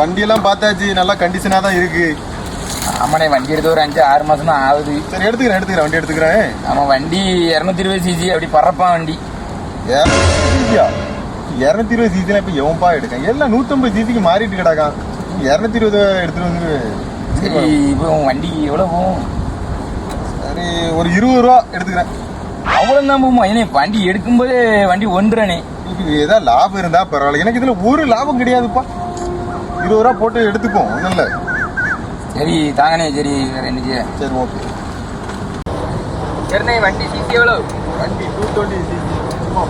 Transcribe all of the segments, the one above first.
வண்டியெல்லாம் பார்த்தாச்சு நல்லா கண்டிஷனாக தான் இருக்கு. ஆமாண்ணே வண்டி எடுத்து ஒரு அஞ்சு ஆறு மாசம் தான் ஆகுது. சரி எடுத்துக்கிறேன் எடுத்துக்கிறேன். வண்டி எடுத்துக்கிறேன். ஆமா வண்டி இரநூத்தி இருபது சிசி அப்படி பறப்பான் வண்டி. இரநூத்தி இருபது சிசிலாம் இப்போ எவன்பா எடுக்கான் எல்லாம் நூற்றம்பது சிசிக்கு மாறிட்டு கிடக்கான் இரநூத்தி இருபது எடுத்துட்டு வந்து சரி இப்போ வண்டி எவ்வளவு போகும்? சரி ஒரு இருபது ரூபா எடுத்துக்கிறேன். அவ்வளவு தான் போகுமா? ஏன்னா வண்டி எடுக்கும்போது வண்டி இதுக்கு ஏதாவது லாபம் இருந்தா பரவாயில்ல. எனக்கு இதுல ஒரு லாபம் கிடையாதுப்பா. இருபது ரூபா போட்டு எடுத்துப்போம் ஒன்றும் இல்லை. சரி தாங்கண்ணே சரி வேற என்ன செய்ய சரி ஓகே. சரிண்ணே வண்டி சிசி எவ்வளவு? வண்டி டூ டுவெண்ட்டி சிசி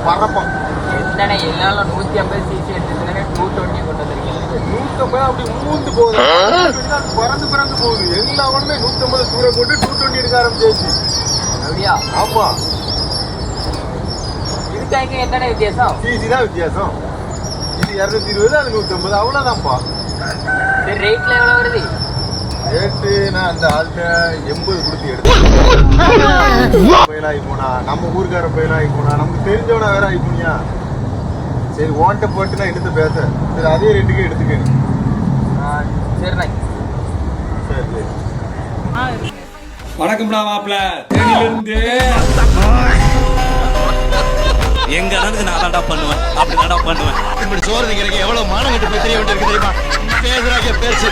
பறப்போம் என்னண்ணே எல்லாரும் நூத்தி ஐம்பது சிசி எடுத்துக்கிறேன் டூ டுவெண்ட்டி கொண்டு வந்திருக்கீங்க. நூற்றம்பது அப்படி மூந்து போகுது. பறந்து பறந்து போகுது. எல்லா உடனே நூற்றம்பது தூர போட்டு டூ டுவெண்ட்டி எடுக்க ஆரம்பிச்சாச்சு. அப்படியா? ஆமா. இதுக்கு என்னண்ணே வித்தியாசம்? சிசி தான் வித்தியாசம். இது இரநூத்தி இருபது அது நூற்றம்பது அவ்வளோதான்ப்பா சரி ரேட்ல வருது? ரேட்டு நான் அந்த ஆள்கிட்ட எண்பது கொடுத்து எடுத்தேன். பயிலாகி போனா நம்ம ஊருக்கார பயிலாகி போனா நமக்கு தெரிஞ்சவனா வேற ஆகி போனியா? சரி ஓன்ட்ட போட்டு நான் எடுத்து பேச சரி அதே ரேட்டுக்கு எடுத்துக்க நீ. சரிண்ணே சரி சரி வணக்கம்டா மாப்பிள. தேனியிலிருந்து. எங்க நடந்து நான் தான்டா பண்ணுவேன். அப்படி தான்டா பண்ணுவேன். இப்படி சோறு திங்கிறக்கு எவ்வளவு மானம் கட்டு போய் தெரிய வேண்டியிருக்கு தெரியுமா? பேசுறாங்க பேச்சு